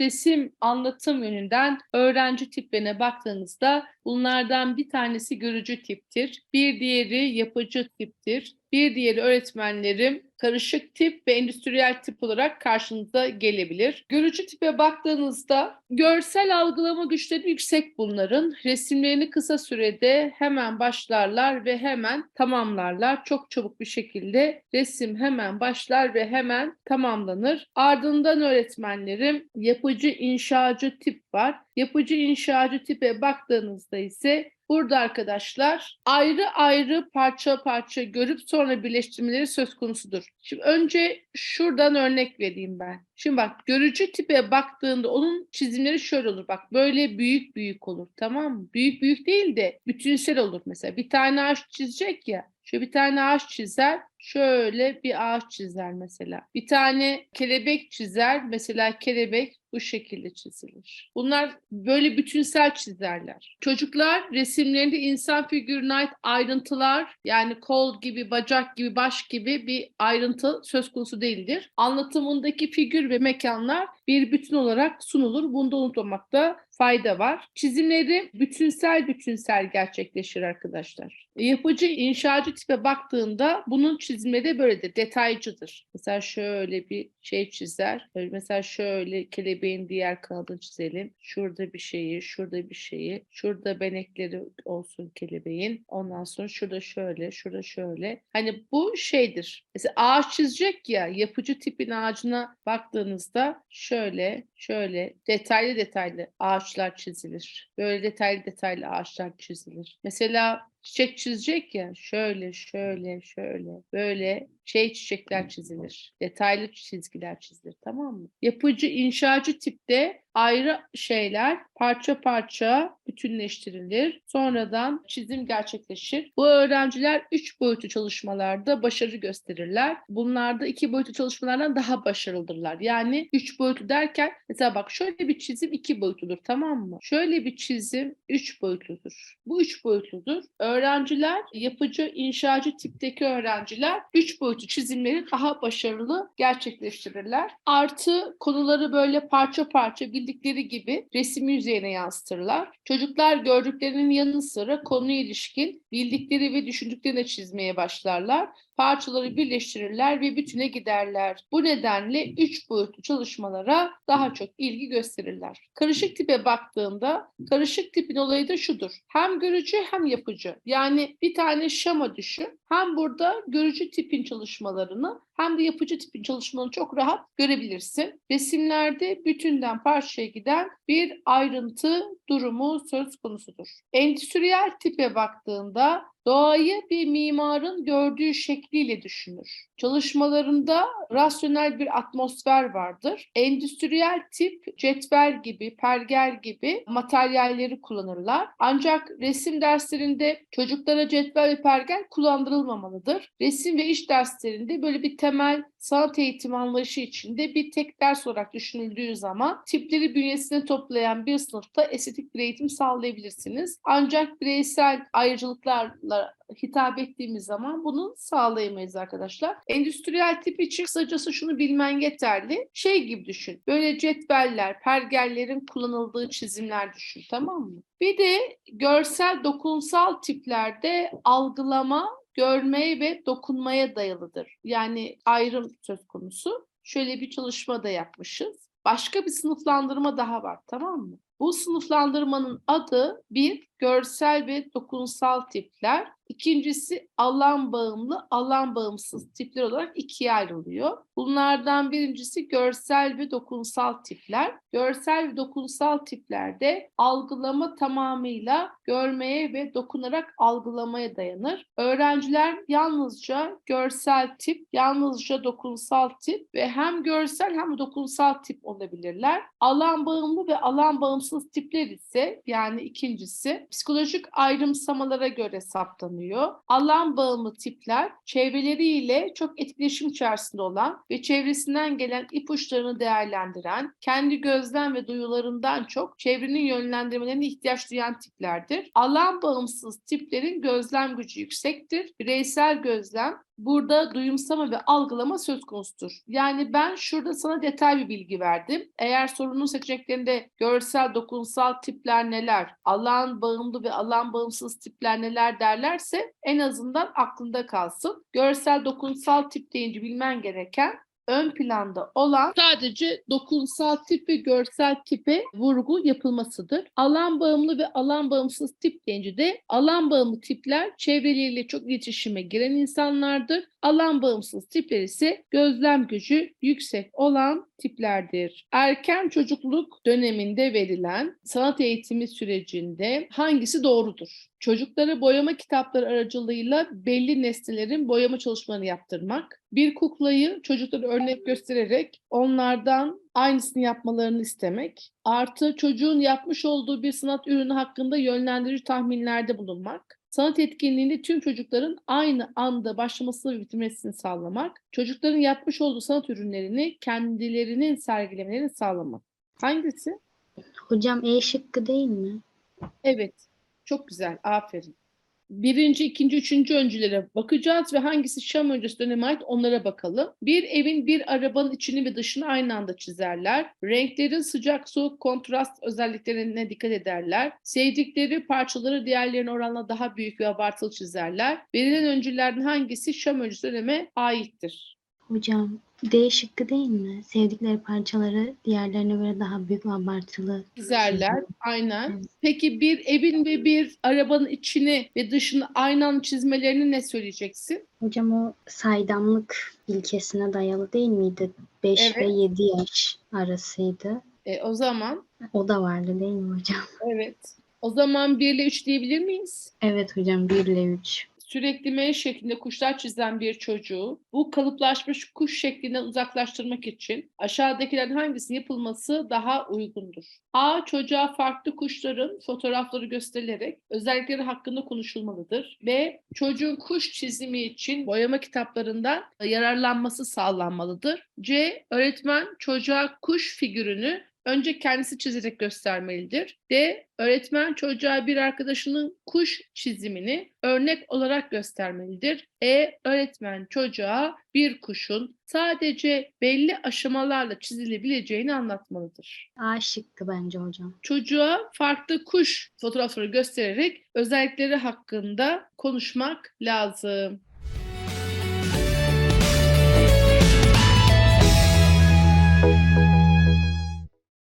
resim anlatım yönünden öğrenci tiplerine baktığınızda bunlardan bir tanesi görücü tiptir, bir diğeri yapıcı tiptir, bir diğeri öğretmenlerim karışık tip ve endüstriyel tip olarak karşınıza gelebilir. Görücü tipe baktığınızda görsel algılama güçleri yüksek bunların. Resimlerini kısa sürede hemen başlarlar ve hemen tamamlarlar. Çok çabuk bir şekilde resim hemen başlar ve hemen tamamlanır. Ardından öğretmenlerim yapıcı inşacı tip var. Yapıcı inşacı tipe baktığınızda ise Burada arkadaşlar ayrı ayrı parça parça görüp sonra birleştirmeleri söz konusudur. Şimdi önce şuradan örnek vereyim ben. Şimdi bak görücü tipe baktığında onun çizimleri şöyle olur. Bak böyle büyük büyük olur tamam mı? Büyük büyük değil de bütünsel olur mesela. Bir tane ağaç çizecek ya. Şöyle bir tane ağaç çizer. Şöyle bir ağaç çizer mesela. Bir tane kelebek çizer. Mesela kelebek bu şekilde çizilir. Bunlar böyle bütünsel çizerler. Çocuklar resimlerinde insan figürüne ait ayrıntılar yani kol gibi, bacak gibi, baş gibi bir ayrıntı söz konusu değildir. Anlatımındaki figür ve mekanlar bir bütün olarak sunulur. Bunda unutmamakta fayda var. Çizimleri bütünsel bütünsel gerçekleşir arkadaşlar. Yapıcı, inşacı tipe baktığında bunun çizimleri de böyledir. Detaycıdır. Mesela şöyle bir şey çizer. Mesela şöyle kelebeğin diğer kanadını çizelim. Şurada bir şeyi, şurada bir şeyi. Şurada benekleri olsun kelebeğin. Ondan sonra şurada şöyle, şurada şöyle. Hani bu şeydir. Mesela ağaç çizecek ya yapıcı tipin ağacına baktığınızda şöyle, şöyle detaylı detaylı ağaçlar çizilir. Böyle detaylı detaylı ağaçlar çizilir. Mesela çiçek çizecek ya. Şöyle şöyle şöyle böyle şey çiçekler çizilir. Detaylı çizgiler çizilir tamam mı? Yapıcı inşacı tipte ayrı şeyler parça parça bütünleştirilir. Sonradan çizim gerçekleşir. Bu öğrenciler üç boyutlu çalışmalarda başarı gösterirler. Bunlarda iki boyutlu çalışmalardan daha başarılıdırlar. Yani üç boyutlu derken mesela bak şöyle bir çizim iki boyutludur tamam mı? Şöyle bir çizim üç boyutludur. Bu üç boyutludur. Öğrenciler yapıcı inşacı tipteki öğrenciler üç boyutlu çizimleri daha başarılı gerçekleştirirler. Artı konuları böyle parça parça bildikleri gibi resim yüzeyine yansıtırlar. Çocuklar gördüklerinin yanı sıra konuya ilişkin bildikleri ve düşündüklerini de çizmeye başlarlar parçaları birleştirirler ve bütüne giderler. Bu nedenle üç boyutlu çalışmalara daha çok ilgi gösterirler. Karışık tipe baktığında karışık tipin olayı da şudur. Hem görücü hem yapıcı. Yani bir tane şema düşün. Hem burada görücü tipin çalışmalarını hem de yapıcı tipin çalışmalarını çok rahat görebilirsin. Resimlerde bütünden parçaya giden bir ayrıntı durumu söz konusudur. Endüstriyel tipe baktığında Doğayı bir mimarın gördüğü şekliyle düşünür. Çalışmalarında rasyonel bir atmosfer vardır. Endüstriyel tip cetvel gibi, pergel gibi materyalleri kullanırlar. Ancak resim derslerinde çocuklara cetvel ve pergel kullandırılmamalıdır. Resim ve iş derslerinde böyle bir temel sanat eğitimi anlayışı içinde bir tek ders olarak düşünüldüğü zaman tipleri bünyesine toplayan bir sınıfta estetik bir eğitim sağlayabilirsiniz. Ancak bireysel ayrıcalıklarla hitap ettiğimiz zaman bunu sağlayamayız arkadaşlar. Endüstriyel tip için kısacası şunu bilmen yeterli. Şey gibi düşün. Böyle cetveller, pergellerin kullanıldığı çizimler düşün tamam mı? Bir de görsel dokunsal tiplerde algılama, görmeye ve dokunmaya dayalıdır. Yani ayrım söz konusu. Şöyle bir çalışma da yapmışız. Başka bir sınıflandırma daha var tamam mı? Bu sınıflandırmanın adı bir görsel ve dokunsal tipler. İkincisi alan bağımlı, alan bağımsız tipler olarak ikiye ayrılıyor. Bunlardan birincisi görsel ve dokunsal tipler. Görsel ve dokunsal tiplerde algılama tamamıyla görmeye ve dokunarak algılamaya dayanır. Öğrenciler yalnızca görsel tip, yalnızca dokunsal tip ve hem görsel hem dokunsal tip olabilirler. Alan bağımlı ve alan bağımsız tipler ise yani ikincisi psikolojik ayrımsamalara göre saptanıyor. Alan bağımlı tipler çevreleriyle çok etkileşim içerisinde olan ve çevresinden gelen ipuçlarını değerlendiren, kendi gözlem ve duyularından çok çevrenin yönlendirmelerine ihtiyaç duyan tiplerdir. Alan bağımsız tiplerin gözlem gücü yüksektir. Bireysel gözlem, burada duyumsama ve algılama söz konusudur. Yani ben şurada sana detay bir bilgi verdim. Eğer sorunun seçeneklerinde görsel, dokunsal tipler neler, alan bağımlı ve alan bağımsız tipler neler derlerse en azından aklında kalsın. Görsel, dokunsal tip deyince bilmen gereken ön planda olan sadece dokunsal tip ve görsel tipe vurgu yapılmasıdır. Alan bağımlı ve alan bağımsız tip deyince de alan bağımlı tipler çevreleriyle çok iletişime giren insanlardır. Alan bağımsız tipler ise gözlem gücü yüksek olan tiplerdir. Erken çocukluk döneminde verilen sanat eğitimi sürecinde hangisi doğrudur? Çocuklara boyama kitapları aracılığıyla belli nesnelerin boyama çalışmalarını yaptırmak, bir kuklayı çocuklara örnek göstererek onlardan aynısını yapmalarını istemek, artı çocuğun yapmış olduğu bir sanat ürünü hakkında yönlendirici tahminlerde bulunmak, sanat etkinliğinde tüm çocukların aynı anda başlamasını ve bitirmesini sağlamak, çocukların yapmış olduğu sanat ürünlerini kendilerinin sergilemelerini sağlamak. Hangisi? Hocam E şıkkı değil mi? Evet. Çok güzel. Aferin. Birinci, ikinci, üçüncü öncülere bakacağız ve hangisi Şam öncesi döneme ait onlara bakalım. Bir evin bir arabanın içini ve dışını aynı anda çizerler. Renklerin sıcak soğuk kontrast özelliklerine dikkat ederler. Sevdikleri parçaları diğerlerine oranla daha büyük ve abartılı çizerler. Verilen öncüllerden hangisi Şam öncesi döneme aittir? Hocam D şıkkı değil mi? Sevdikleri parçaları diğerlerine göre daha büyük ve abartılı. Çizerler. Aynen. Peki bir evin ve bir arabanın içini ve dışını aynı anda çizmelerini ne söyleyeceksin? Hocam o saydamlık ilkesine dayalı değil miydi? 5 Evet. ve 7 yaş arasıydı. E, o zaman O da vardı değil mi hocam? evet. O zaman 1 ile 3 diyebilir miyiz? Evet hocam 1 ile 3. Sürekli M şeklinde kuşlar çizen bir çocuğu bu kalıplaşmış kuş şeklinden uzaklaştırmak için aşağıdakilerden hangisinin yapılması daha uygundur? A. Çocuğa farklı kuşların fotoğrafları gösterilerek özellikleri hakkında konuşulmalıdır. B. Çocuğun kuş çizimi için boyama kitaplarından yararlanması sağlanmalıdır. C. Öğretmen çocuğa kuş figürünü önce kendisi çizerek göstermelidir. D. Öğretmen çocuğa bir arkadaşının kuş çizimini örnek olarak göstermelidir. E. Öğretmen çocuğa bir kuşun sadece belli aşamalarla çizilebileceğini anlatmalıdır. A şıkkı bence hocam. Çocuğa farklı kuş fotoğrafları göstererek özellikleri hakkında konuşmak lazım.